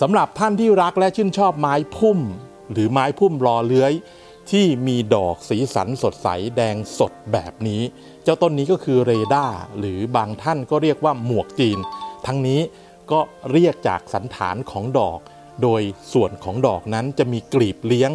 สำหรับท่านที่รักและชื่นชอบไม้พุ่ม หรือไม้พุ่มรอเลื้อย ที่มีดอกสีสันสดใสแดงสดแบบนี้ เจ้าต้นนี้ก็คือเรดาหรือบางท่านก็เรียกว่าหมวกจีน ทั้งนี้ก็เรียกจากสันฐานของดอก โดยส่วนของดอกนั้นจะมีกลีบเลี้ยง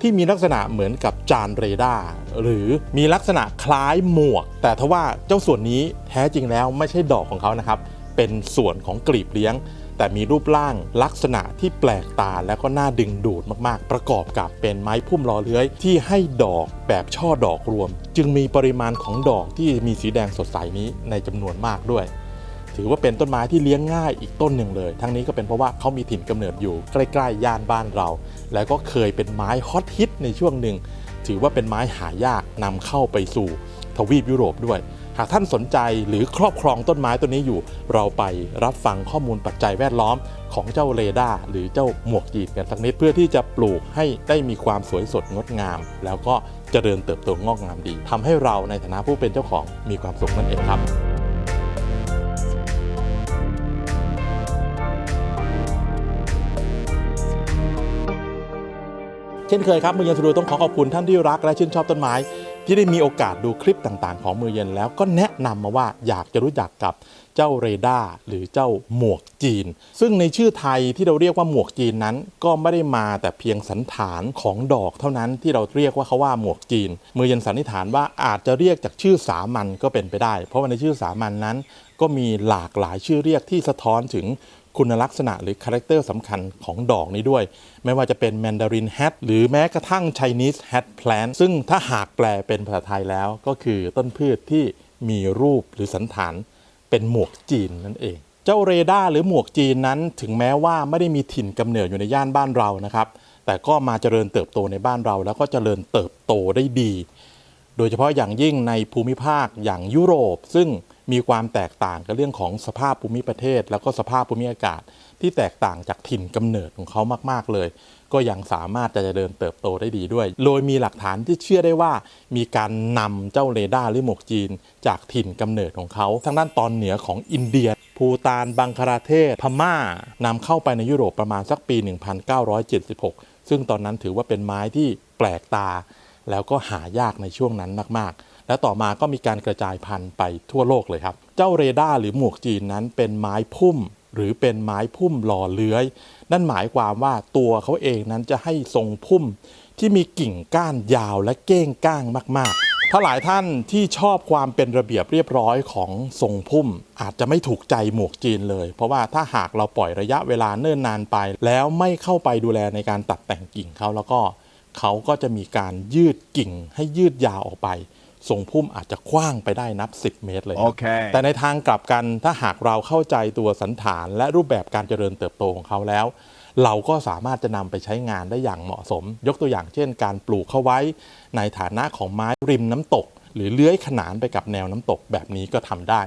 ที่มีลักษณะเหมือนกับจานเรดาหรือมีลักษณะคล้ายหมวก แต่ทว่าเจ้าส่วนนี้แท้จริงแล้วไม่ใช่ดอกของเขานะครับ เป็นส่วนของกลีบเลี้ยง แต่มีรูปร่างลักษณะที่แปลกตาและก็น่าดึงดูดมากๆ ประกอบกับเป็นไม้พุ่มรอเลื้อยที่ให้ดอกแบบช่อดอกรวม จึงมีปริมาณของดอกที่มีสีแดงสดใสนี้ในจำนวนมากด้วย ถือว่าเป็นต้นไม้ที่เลี้ยงง่ายอีกต้นหนึ่งเลย ทั้งนี้ก็เป็นเพราะว่าเขามีถิ่นกำเนิดอยู่ใกล้ๆย่านบ้านเรา แล้วก็เคยเป็นไม้ฮอตฮิตในช่วงหนึ่งถือว่าเป็นไม้หายากนำเข้าไปสู่ทวีปยุโรปด้วย หากท่านสนใจหรือครอบครองต้นไม้ต้นนี้อยู่ เราไปรับฟังข้อมูลปัจจัยแวดล้อมของเจ้าเรดาร์หรือเจ้าหมวกจีนกันสักนิดเพื่อที่จะปลูกให้ได้มีความสวยสดงดงาม แล้วก็เจริญเติบโตงอกงามดีทำให้เราในฐานะผู้เป็นเจ้าของมีความสุขนั่นเองครับเช่นเคยครับมือย็นสตูดิโอต้องขอขอบคุณท่านที่รักและชื่นชอบต้นไม้ ที่ได้มีโอกาสดูคลิปต่างๆ ของมือเย็นแล้วก็แนะนำมาว่าอยากจะรู้จักกับเจ้าเรดาร์หรือเจ้าหมวกจีน ซึ่งในชื่อไทยที่เราเรียกว่าหมวกจีนนั้น ก็ไม่ได้มาแต่เพียงสันฐานของดอกเท่านั้นที่เราเรียกว่าเขาว่าหมวกจีน มือเย็นสันนิษฐานว่าอาจจะเรียกจากชื่อสามัญก็เป็นไปได้ เพราะว่าในชื่อสามัญนนั้น ก็มีหลากหลายชื่อเรียกที่สะท้อนถึง คุณลักษณะหรือคาแรคเตอร์สำคัญของดอกนี้ด้วย ไม่ว่าจะเป็นแมนดารินแฮทหรือแม้กระทั่ง Chinese hat plant ซึ่งถ้าหากแปลเป็นภาษาไทยแล้วก็คือต้นพืชที่มีรูปหรือสันฐานเป็นหมวกจีนนั่นเอง เจ้าเรดาร์หรือหมวกจีนนั้นถึงแม้ว่าไม่ได้มีถิ่นกำเนิดอยู่ในย่านบ้านเรานะครับ แต่ก็มาเจริญเติบโตในบ้านเรา แล้วก็เจริญเติบโตได้ดี โดยเฉพาะอย่างยิ่งในภูมิภาคอย่างยุโรป ซึ่ง มีความแตกต่างกับเรื่องของสภาพภูมิประเทศ แล้วก็สภาพภูมิอากาศ ที่แตกต่างจากถิ่นกำเนิดของเขามาก ๆ เลย ก็ยังสามารถจะเจริญเติบโตได้ดีด้วย โดยมีหลักฐานที่เชื่อได้ว่า มีการนำเจ้าเรดาร์หรือหมวกจีน จากถิ่นกำเนิดของเขาทางด้านตอนเหนือของอินเดียภูตานบังคลาเทศ พม่านำเข้าไปในยุโรปประมาณสักปี 1976 ซึ่งตอนนั้นถือว่าเป็นไม้ที่แปลกตา แล้วก็หายากในช่วงนั้นมาก ๆ และต่อมาก็มีการกระจายพันธุ์ไปทั่วโลกเลยครับ เจ้าเรดาร์หรือหมวกจีนนั้นเป็นไม้พุ่ม หรือเป็นไม้พุ่มหล่อเลื้อย นั่นหมายความว่าตัวเขาเองนั้นจะให้ทรงพุ่ม ที่มีกิ่งก้านยาวและเก้งก้างมาก ๆถ้าหลายท่านที่ชอบความเป็นระเบียบเรียบร้อยของทรงพุ่ม อาจจะไม่ถูกใจหมวกจีนเลย เพราะว่าถ้าหากเราปล่อยระยะเวลาเนิ่นนานไป แล้วไม่เข้าไปดูแลในการตัดแต่งกิ่งเขาแล้วก็เขาก็จะมีการยืดกิ่งให้ยืดยาวออกไป ทรงพุ่มอาจจะกว้างไปได้นับ 10 เมตรเลยครับ Okay. แต่ในทางกลับกันถ้าหากเราเข้าใจตัวสันฐาน และรูปแบบการเจริญเติบโตของเขาแล้ว เราก็สามารถจะนำไปใช้งานได้อย่างเหมาะสม ยกตัวอย่างเช่น การปลูกเข้าไว้ ในฐานะของไม้ริมน้ำตก หรือเลื้อยขนานไปกับแนวน้ำตกแบบนี้ก็ทำได้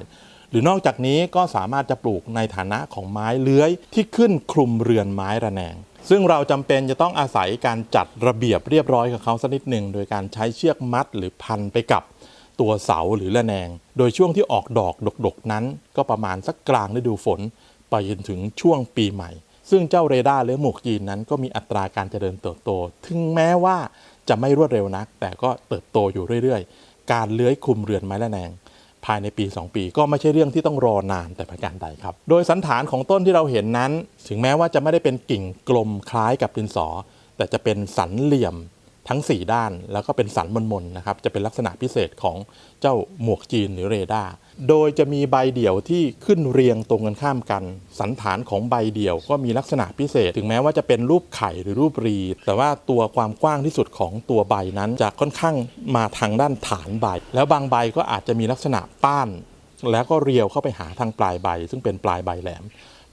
หรือนอกจากนี้ก็สามารถจะปลูกในฐานะของไม้เลื้อยที่ขึ้นคลุมเรือนไม้ระแนง ซึ่งเราจำเป็นจะต้องอาศัยการจัดระเบียบเรียบร้อยกับเขาสักนิดหนึ่งโดยการใช้เชือกมัดหรือพันไปกับตัวเสาหรือระแนง โดยช่วงที่ออกดอกดกๆนั้น ก็ประมาณสักกลางฤดูฝน ไปจนถึงช่วงปีใหม่ ซึ่งเจ้าเรดาร์หรือหมวกจีนนั้นก็มีอัตราการเจริญเติบโต ถึงแม้ว่าจะไม่รวดเร็วนัก แต่ก็เติบโตอยู่เรื่อยๆ การเลื้อยคุมเรือนไม้ระแนง ภายในปี 2 ปี ก็ไม่ใช่เรื่องที่ต้องรอนานแต่ประการใดครับ โดยสันฐานของต้นที่เราเห็นนั้น ถึงแม้ว่าจะไม่ได้เป็นกิ่งกลมคล้ายกับดินสอ แต่จะเป็นสันเหลี่ยม ทั้ง 4 ด้าน แล้วก็เป็นสันมนๆนะครับจะเป็นลักษณะพิเศษของเจ้าหมวกจีนหรือเรดาร์โดยจะมีใบเดี่ยวที่ขึ้นเรียงตรงกันข้ามกัน สันฐานของใบเดี่ยวก็มีลักษณะพิเศษ ถึงแม้ว่าจะเป็นรูปไข่หรือรูปรี แต่ว่าตัวความกว้างที่สุดของตัวใบนั้นจะค่อนข้างมาทางด้านฐานใบ แล้วบางใบก็อาจจะมีลักษณะป้าน แล้วก็เรียวเข้าไปหาทางปลายใบ ซึ่งเป็นปลายใบแหลม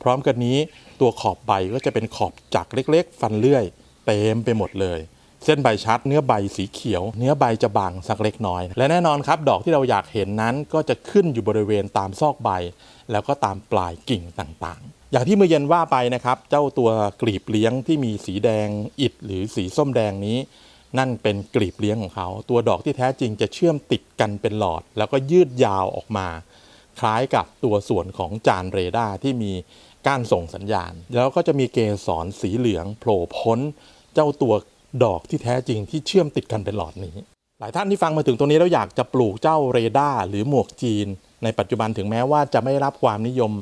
พร้อมกันนี้ตัวขอบใบก็จะเป็นขอบจักเล็ก ๆ ฟันเลื่อย เต็มไปหมดเลย เส้นใบชัดเนื้อใบสีเขียว เนื้อใบจะบางสักเล็กน้อย และแน่นอนครับดอกที่เราอยากเห็นนั้นก็จะขึ้นอยู่บริเวณตามซอกใบ แล้วก็ตามปลายกิ่งต่างๆ อย่างที่เมื่อเย็นว่าไปนะครับ เจ้าตัวกลีบเลี้ยงที่มีสีแดงอิฐหรือสีส้มแดงนี้ นั่นเป็นกลีบเลี้ยงของเขา ตัวดอกที่แท้จริงจะเชื่อมติดกันเป็นหลอด แล้วก็ยืดยาวออกมา คล้ายกับตัวส่วนของจานเรดาร์ที่มีก้านส่งสัญญาณ แล้วก็จะมีเกสรสีเหลืองโผล่พ้น เจ้าตัว ดอกที่แท้จริงที่เชื่อมติดกันเป็นหลอดนี้ หลายท่านที่ฟังมาถึงตรงนี้แล้วอยากจะปลูกเจ้าเรดาร์หรือหมวกจีน ในปัจจุบันถึงแม้ว่าจะไม่รับความนิยม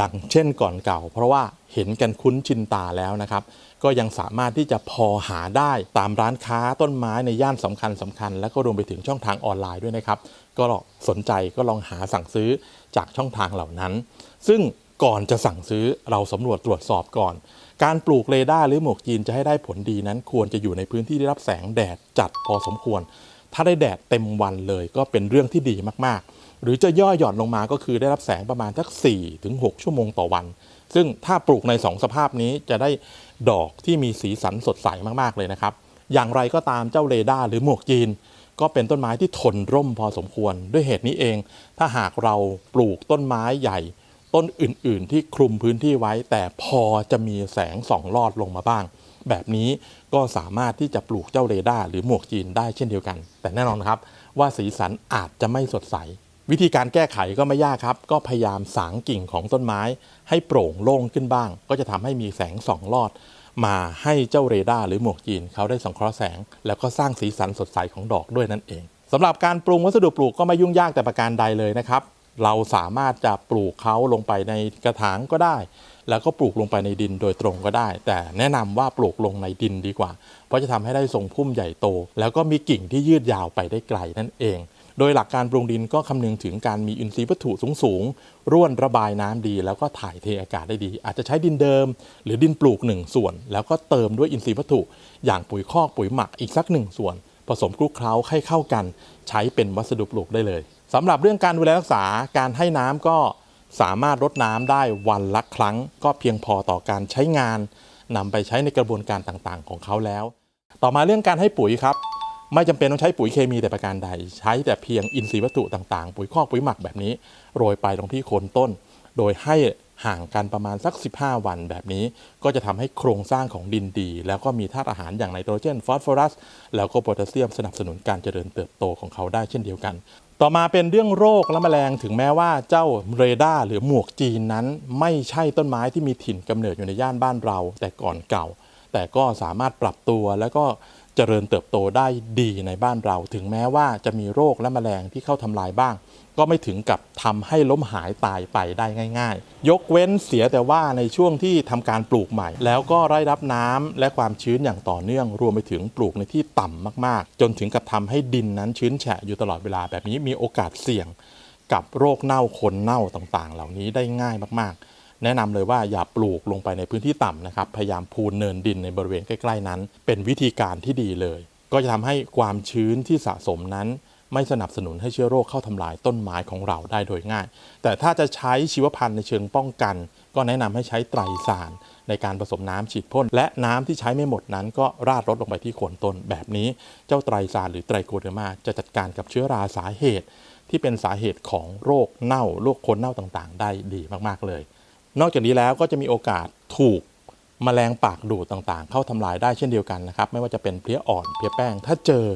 ดังเช่นก่อนเก่า เพราะว่าเห็นกันคุ้นชินตาแล้วนะครับ ก็ยังสามารถที่จะพอหาได้ตามร้านค้าต้นไม้ในย่านสำคัญสคัญ และก็รวมไปถึงช่องทางออนไลน์ด้วยนะครับ ก็สนใจก็ลองหาสั่งซื้อจากช่องทางเหล่านั้น ซึ่งก่อนจะสั่งซื้อเราสำรวจตรวจสอบก่อน การปลูกเรดาร์หรือหมวกจีนจะให้ได้ผลดีนั้นควรจะอยู่ในพื้นที่ที่รับแสงแดดจัดพอสมควร ถ้าได้แดดเต็มวันเลยก็เป็นเรื่องที่ดีมากๆ หรือจะย่อหย่อนลงมาก็คือได้รับแสงประมาณสัก4ถึง6ชั่วโมงต่อวัน ซึ่งถ้าปลูกใน 2 สภาพนี้จะได้ดอกที่มีสีสันสดใสมากๆเลยนะครับ อย่างไรก็ตามเจ้าเรดาร์หรือหมวกจีน ก็เป็นต้นไม้ที่ทนร่มพอสมควร ด้วยเหตุนี้เอง ถ้าหากเราปลูกต้นไม้ใหญ่ ต้นอื่น ๆ ที่คลุมพื้นที่ไว้ แต่พอจะมีแสงส่องลอดลงมาบ้าง แบบนี้ก็สามารถที่จะปลูกเจ้าเรดาร์หรือหมวกจีนได้เช่นเดียวกัน แต่แน่นอนครับว่าสีสันอาจจะไม่สดใส วิธีการแก้ไขก็ไม่ยากครับ ก็พยายามสางกิ่งของต้นไม้ ให้โปร่งโล่งขึ้นบ้าง ก็จะทำให้มีแสงส่องลอด มาให้เจ้าเรดาร์หรือหมวกจีนเขาได้สังเคราะห์แสง แล้วก็สร้างสีสันสดใสของดอกด้วยนั่นเองสำหรับการปรุงวัสดุปลูกก็ไม่ยุ่งยากแต่ประการใดเลยนะครับ เราสามารถจะปลูกเขาลงไปในกระถางก็ได้ แล้วก็ปลูกลงไปในดินโดยตรงก็ได้ แต่แนะนำว่าปลูกลงในดินดีกว่า เพราะจะทำให้ได้ทรงพุ่มใหญ่โต แล้วก็มีกิ่งที่ยืดยาวไปได้ไกลนั่นเอง โดยหลักการปรุงดินก็คำนึงถึงการมีอินทรีย์วัตถุสูงๆร่วนระบายน้ำดี แล้วก็ถ่ายเทอากาศได้ดี อาจจะใช้ดินเดิม หรือดินปลูกหนึ่งส่วน แล้วก็เติมด้วยอินทรีย์วัตถุ อย่างปุ๋ยคอกปุ๋ยหมักอีกสักหนึ่งส่วน ผสมคลุกเคล้าให้เข้ากัน ใช้เป็นวัสดุปลูกได้เลยสำหรับเรื่องการดูแลรักษาการให้น้ำก็สามารถรดน้ำได้วันละครั้ง ก็เพียงพอต่อการใช้งานนำไปใช้ในกระบวนการต่างๆ ของเขาแล้ว ต่อมาเรื่องการให้ปุ๋ยครับ ไม่จำเป็นต้องใช้ปุ๋ยเคมีแต่ประการใด ใช้แต่เพียงอินทรีย์วัตถุต่างๆ ปุ๋ยคอกปุ๋ยหมักแบบนี้ โรยไปตรงที่โคนต้น โดยให้ ห่างกันประมาณสัก 15 วันแบบนี้ ก็จะทำให้โครงสร้างของดินดี แล้วก็มีธาตุอาหารอย่างไนโตรเจนฟอสฟอรัส แล้วก็โพแทสเซียมสนับสนุนการเจริญเติบโตของเขาได้เช่นเดียวกันต่อมาเป็นเรื่องโรคและแมลงถึงแม้ว่าเจ้าเรดาร์หรือหมวกจีนนั้น ไม่ใช่ต้นไม้ที่มีถิ่นกำเนิดอยู่ในย่านบ้านเราแต่ก่อนเก่า แต่ก็สามารถปรับตัวแล้วก็เจริญเติบโตได้ดีในบ้านเรา ถึงแม้ว่าจะมีโรคและแมลงที่เข้าทำลายบ้าง ก็ไม่ถึงกับทำให้ล้มหายตายไปได้ง่าย ๆ ยกเว้นเสียแต่ว่าในช่วงที่ทำการปลูกใหม่ แล้วก็ได้รับน้ำและความชื้นอย่างต่อเนื่อง รวมไปถึงปลูกในที่ต่ำมากๆ จนถึงกับทำให้ดินนั้นชื้นแฉะอยู่ตลอดเวลาแบบนี้มีโอกาสเสี่ยงกับโรคเน่าคนเน่าต่างๆ เหล่านี้ได้ง่ายมากๆ แนะนำเลยว่าอย่าปลูกลงไปในพื้นที่ต่ำนะครับ พยายามพูนเนินดินในบริเวณใกล้ ๆ นั้น เป็นวิธีการที่ดีเลย ก็จะทำให้ความชื้นที่สะสมนั้น ไม่สนับสนุนให้เชื้อโรคเข้าทำลายต้นไม้ของเราได้โดยง่าย แต่ถ้าจะใช้ชีวพันธุ์ในเชิงป้องกัน ก็แนะนำให้ใช้ไตรสารในการผสมน้ำฉีดพ่น และน้ำที่ใช้ไม่หมดนั้น ก็ราดรดลงไปที่โคนต้นแบบนี้ เจ้าไตรสารหรือไตรโคเดอร์มาจะจัดการกับเชื้อราสาเหตุ ที่เป็นสาเหตุของโรคเน่าโรคคนเน่าต่างๆ ได้ดีมากๆเลย นอกจากนี้แล้วก็จะมีโอกาสถูกแมลงปากดูดต่างๆ เข้าทำลายได้เช่นเดียวกันนะครับ ไม่ว่าจะเป็นเพลี้ยอ่อนเพลี้ยแป้ง ถ้าเจอ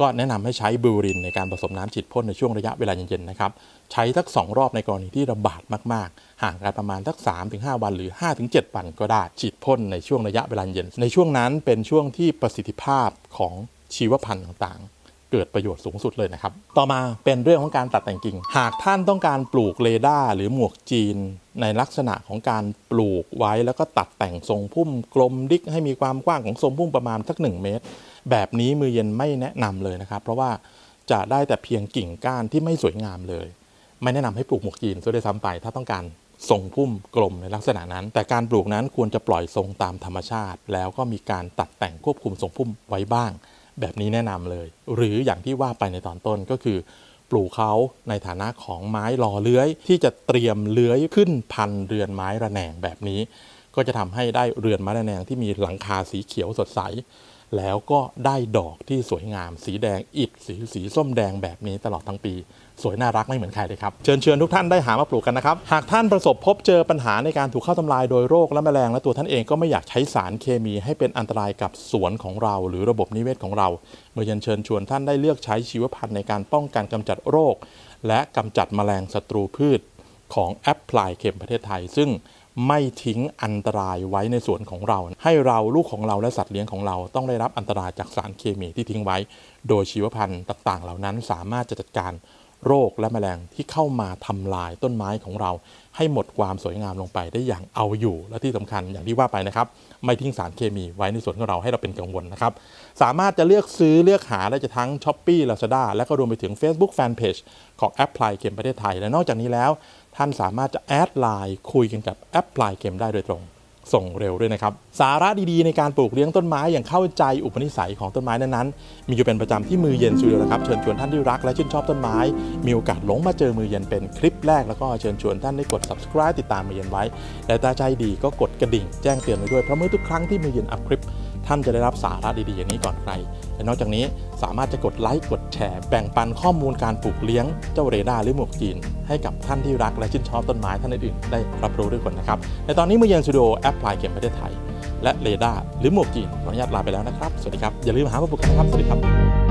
ก็แนะนำให้ใช้บูรินในการผสมน้ำฉีดพ่นในช่วงระยะเวลาเย็นๆนะครับ ใช้ทัก 2 รอบในกรณีที่ระบาดมากๆ ห่างกันประมาณทัก 3-5 วันหรือ 5-7 วันก็ได้ฉีดพ่นในช่วงระยะเวลาเย็น ในช่วงนั้นเป็นช่วงที่ประสิทธิภาพของชีวพันธุ์ต่างๆ เกิดประโยชน์สูงสุดเลยนะครับ ต่อมาเป็นเรื่องของการตัดแต่งกิ่ง หากท่านต้องการปลูกเรดาร์หรือหมวกจีน ในลักษณะของการปลูกไว้แล้วก็ตัดแต่งทรงพุ่มกลมดิกให้มีความกว้างของทรงพุ่มประมาณสัก 1 เมตร แบบนี้มือเย็นไม่แนะนำเลยนะครับ เพราะว่าจะได้แต่เพียงกิ่งก้านที่ไม่สวยงามเลย ไม่แนะนำให้ปลูกหมวกจีนซะด้วยซ้ำไปถ้าต้องการทรงพุ่มกลมในลักษณะนั้น แต่การปลูกนั้นควรจะปล่อยทรงตามธรรมชาติ แล้วก็มีการตัดแต่งควบคุมทรงพุ่มไว้บ้าง แบบนี้แนะนำเลย หรืออย่างที่ว่าไปในตอนต้นก็คือ ปลูกเขาในฐานะของไม้หล่อเลื้อย ที่จะเตรียมเลื้อยขึ้นพันเรือนไม้ระแนงแบบนี้ ก็จะทำให้ได้เรือนไม้ระแนงที่มีหลังคาสีเขียวสดใส แล้วก็ได้ดอกที่สวยงาม สีแดงอิฐสีสีส้มแดงแบบนี้ตลอดทั้งปี สวยน่ารักไม่เหมือนใครเลยครับ เชิญเชิญทุกท่านได้หามาปลูกกันนะครับ หากท่านประสบพบเจอปัญหาในการถูกเข้าทำลายโดยโรคและแมลงและตัวท่านเองก็ไม่อยากใช้สารเคมีให้เป็นอันตรายกับสวนของเรา หรือระบบนิเวศของเราเมื่อเชิญเชิญชวนท่านได้เลือกใช้ชีวพันธุ์ในการป้องกันกำจัดโรค และกำจัดแมลงศัตรูพืชของแอปพลายเข็มประเทศไทย ซึ่ง ไม่ทิ้งอันตรายไว้ในสวนของเรา ให้เราลูกของเราและสัตว์เลี้ยงของเราต้องได้รับอันตรายจากสารเคมีที่ทิ้งไว้ โดยชีวพันธุ์ต่างๆ เหล่านั้นสามารถจะจัดการ โรคและแมลงที่เข้ามาทำลายต้นไม้ของเรา ให้หมดความสวยงามลงไปได้อย่างเอาอยู่ และที่สำคัญอย่างที่ว่าไปนะครับ ไม่ทิ้งสารเคมีไว้ในสวนของเราให้เราเป็นกังวลนะครับ สามารถจะเลือกซื้อเลือกหาได้จะทั้ง s h อ p e e Lazada และก็รวมไปถึง Facebook Fanpage ของแอปพลายเกมประเทศไทย และนอกจากนี้แล้ว ท่านสามารถจะแอดไลน์คุยกันกับแอปพลายเกมได้โดยตรง ส่งเร็วด้วยนะครับ สาระดีๆในการปลูกเลี้ยงต้นไม้อย่างเข้าใจอุปนิสัยของต้นไม้นั้นๆ มีอยู่เป็นประจำที่มือเย็นสตูดิโอนะครับ เชิญชวนท่านที่รักและชื่นชอบต้นไม้ มีโอกาสหลงมาเจอมือเย็นเป็นคลิปแรก แล้วก็เชิญชวนท่านได้กด subscribe ติดตามมือเย็นไว้ และตาใจดีก็กดกระดิ่งแจ้งเตือนไว้ด้วยเพราะเมื่อทุกครั้งที่มือเย็นอัพคลิปท่านจะได้รับสาระดีๆอย่างนี้ก่อนใคร และนอกจากนี้สามารถจะกดไลค์กดแชร์แบ่งปันข้อมูลการปลูกเลี้ยงเจ้าเรดาร์หรือหมวกจีน ให้กับท่านที่รักและชื่นชอบต้นไม้ท่านอื่นๆได้รับรู้ด้วยคนนะครับในตอนนี้มือเย็นสตูดิโอแอปพลายเกมประเทศไทยและเรดาร์หรือหมวกจีนขออนุญาตลาไปแล้วนะครับ สวัสดีครับ อย่าลืมหาผู้ปลูกกันนะครับ สวัสดีครับ